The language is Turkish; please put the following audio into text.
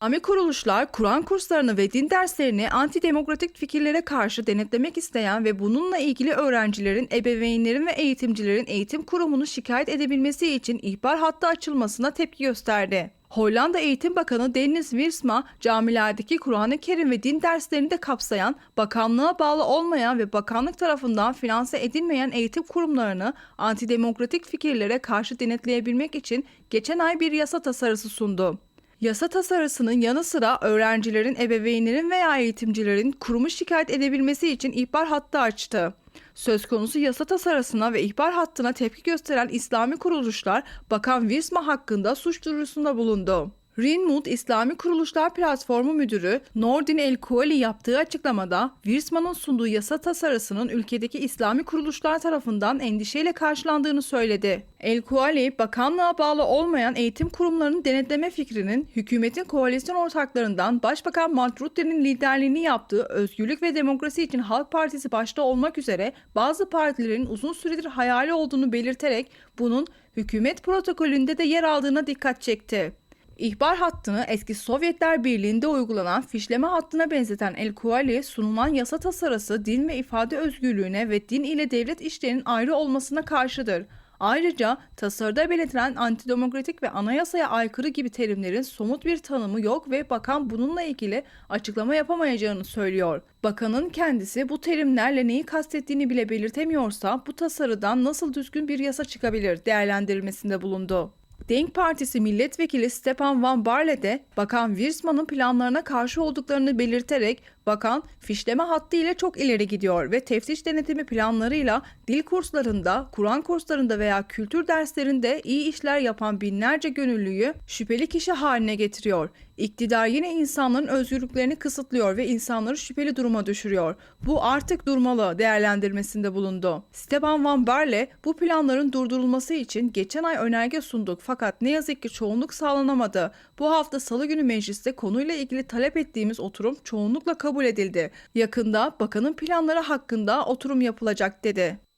İslami kuruluşlar Kur'an kurslarını ve din derslerini antidemokratik fikirlere karşı denetlemek isteyen ve bununla ilgili öğrencilerin, ebeveynlerin ve eğitimcilerin eğitim kurumunu şikayet edebilmesi için ihbar hattı açılmasına tepki gösterdi. Hollanda Eğitim Bakanı Dennis Wiersma, camilerdeki Kur'an-ı Kerim ve din derslerini de kapsayan, bakanlığa bağlı olmayan ve bakanlık tarafından finanse edilmeyen eğitim kurumlarını antidemokratik fikirlere karşı denetleyebilmek için geçen ay bir yasa tasarısı sundu. Yasa tasarısının yanı sıra öğrencilerin, ebeveynlerin veya eğitimcilerin kurumu şikayet edebilmesi için ihbar hattı açtı. Söz konusu yasa tasarısına ve ihbar hattına tepki gösteren İslami kuruluşlar Bakan Wirsma hakkında suç duyurusunda bulundu. Rinmut İslami Kuruluşlar Platformu Müdürü Nordin El Kuali yaptığı açıklamada Wirsma'nın sunduğu yasa tasarısının ülkedeki İslami kuruluşlar tarafından endişeyle karşılandığını söyledi. El Kuali, bakanlığa bağlı olmayan eğitim kurumlarını denetleme fikrinin hükümetin koalisyon ortaklarından Başbakan Mark Rutte'nin liderliğini yaptığı Özgürlük ve Demokrasi için Halk Partisi başta olmak üzere bazı partilerin uzun süredir hayali olduğunu belirterek bunun hükümet protokolünde de yer aldığına dikkat çekti. İhbar hattını eski Sovyetler Birliği'nde uygulanan fişleme hattına benzeten El Kuali sunulan yasa tasarısı din ve ifade özgürlüğüne ve din ile devlet işlerinin ayrı olmasına karşıdır. Ayrıca tasarıda belirtilen antidemokratik ve anayasaya aykırı gibi terimlerin somut bir tanımı yok ve bakan bununla ilgili açıklama yapamayacağını söylüyor. Bakanın kendisi bu terimlerle neyi kastettiğini bile belirtemiyorsa bu tasarıdan nasıl düzgün bir yasa çıkabilir değerlendirilmesinde bulundu. Denk Partisi milletvekili Stepan Van Barle de Bakan Wirsman'ın planlarına karşı olduklarını belirterek bakan fişleme hattı ile çok ileri gidiyor ve teftiş denetimi planlarıyla dil kurslarında, Kur'an kurslarında veya kültür derslerinde iyi işler yapan binlerce gönüllüyü şüpheli kişi haline getiriyor. İktidar yine insanların özgürlüklerini kısıtlıyor ve insanları şüpheli duruma düşürüyor. Bu artık durmalı değerlendirmesinde bulundu. Stepan Van Barle bu planların durdurulması için geçen ay önerge sunduk fakat ne yazık ki çoğunluk sağlanamadı. Bu hafta salı günü mecliste konuyla ilgili talep ettiğimiz oturum çoğunlukla kabul edildi. Yakında bakanın planları hakkında oturum yapılacak dedi.